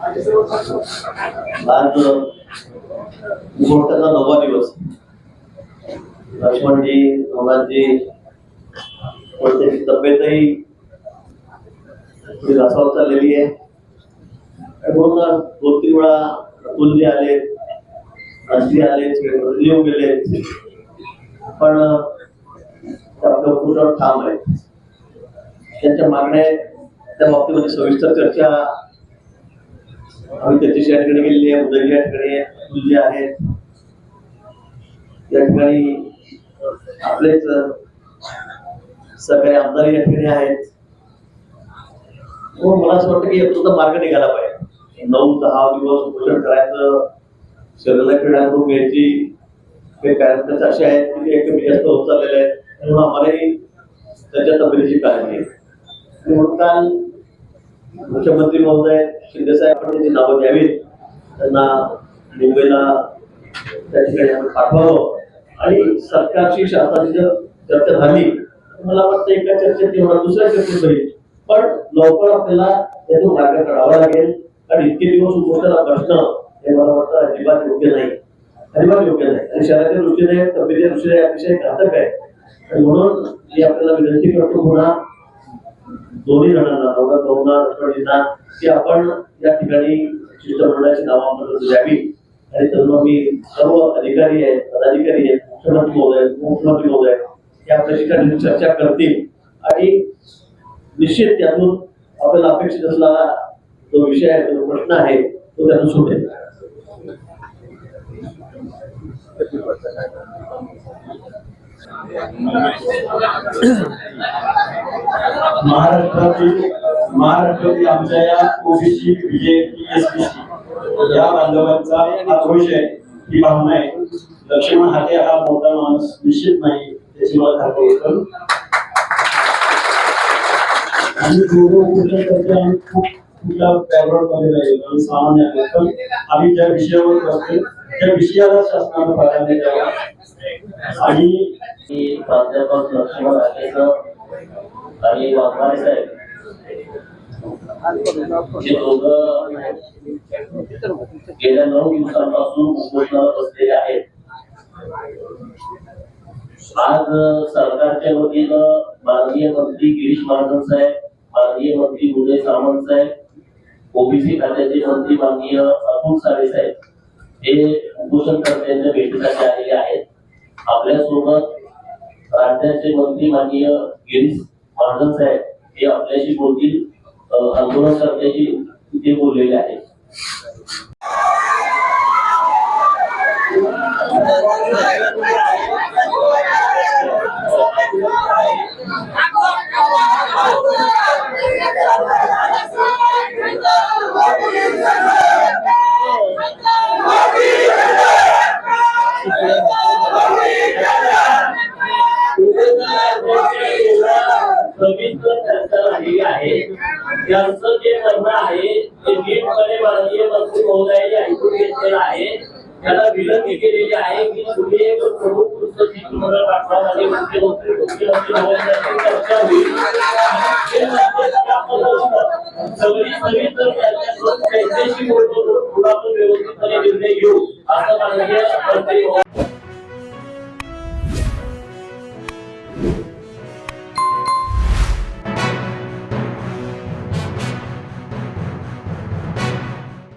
आज मुहूर्ताचा नववा दिवस. लक्ष्मणजी नवनाथजी त्यांची तब्येतही थोडी रसावर चाललेली आहे. म्हणून दोन तीन वेळा अतुलजी आले राजजी आले बदली येऊन गेले. पण आपल्या पूर्ण ठाम आहे त्यांच्या मागण्या त्या बाबतीमध्ये सविस्तर चर्चा आम्ही त्याच्याशी या ठिकाणी गेलेली आहे उदय या ठिकाणी अतुलजी आहेत. या ठिकाणी आपलेच सगळे आमदार या ठिकाणी आहेत. हो, मला असं वाटतं की यातून मार्ग निघाला पाहिजे. नऊ दहा दिवस उपोषण करायचं शरीराला क्रीडाकडून घ्यायची काही कार्यक्रम असे आहेत की ते कमी जास्त होत चाललेले आहेत. म्हणून आम्हालाही त्याच्या तब्येतीची काळजी आहे म्हणून काल मुख्यमंत्री महोदय शिंदेसाहेब आपण नावं द्यावीत. त्यांना मुंबईला त्या ठिकाणी आपण पाठवावं. आणि सरकारची शासनाची जर चर्चा झाली मला वाटतं एका चर्चेत होणार दुसऱ्या चर्चेत होईल पण लवकर आपल्याला त्यातून मार्ग काढावा लागेल. कारण इतके दिवस उपोषणाला बसणं हे मला वाटतं अजिबात योग्य नाही. अजिबात योग्य नाही. आणि शहराच्या दृष्टीने तब्येतीच्या दृष्टीने अतिशय घातक आहे. म्हणून मी आपल्याला विनंती करतो पुन्हा दोन्ही जणांना नवरा भाऊंना लक्ष्मणजींना की आपण या ठिकाणी शिष्टमंडळाची नावामध्ये द्यावी आणि सर्व मी सर्व अधिकारी आहेत पदाधिकारी आहेत मुख्यमंत्री महोदय उपमुख्यमंत्री महोदय या प्रशिक्षणाची चर्चा करतील. आणि निश्चित त्यातून आपल्याला अपेक्षित असलेला जो विषय आहे जो प्रश्न आहे तो त्यातून सुटेल महाराष्ट्रातील महाराष्ट्रातील आमच्या या ओबीसी, बीजेपी, एसबीसी या बांधवांचा हा घोष आहे, ही भावना आहे. लक्ष्मण हाते हा मोठा माणूस निश्चित नाही, त्याची मला खात्री आहे आम्ही आम्ही खूप कुठल्या बॅकग्राऊंड मध्ये नाही आम्ही सामान्य आहे पण आम्ही ज्या विषयावर बसतो त्या विषयाला शासनानं प्राधान्य द्यावं. आणि प्राध्यापक लक्ष्मण हे। दिवसांपासून उपोषणाला बसलेले आहेत. आज माननीय मंत्री गिरीश महाजन साहेब, माननीय मंत्री उदय सामंत साहेब, ओबीसी खात्याचे मंत्री माननीय अतुल सावे साहेब हे उपोषणकर्त्यांच्या भेटीसाठी आलेले आहेत. आपल्यासोबत राज्याचे मंत्री माननीय गिरीश महाजन आहे. हे आपल्याशी बोलतील अ, आंदोलनकर्त्याशी ते बोललेले आहेत सविस्तर चर्चा झालेली आहे त्यांचं जे म्हणणं आहे ते नीटपणे भारतीय मंत्री महोदयाने ऐकून घेतलेलं आहे त्याला विनंती केलेली आहे की तुम्ही एक प्रमुख पुस्तक मंडळ पाठवा मुख्यमंत्री मुख्यमंत्री महोदयांची चर्चा होईल. सगळी तर त्यांच्याशी बोलतो आपण व्यवस्थितपणे निर्णय घेऊ असं माननीय मंत्री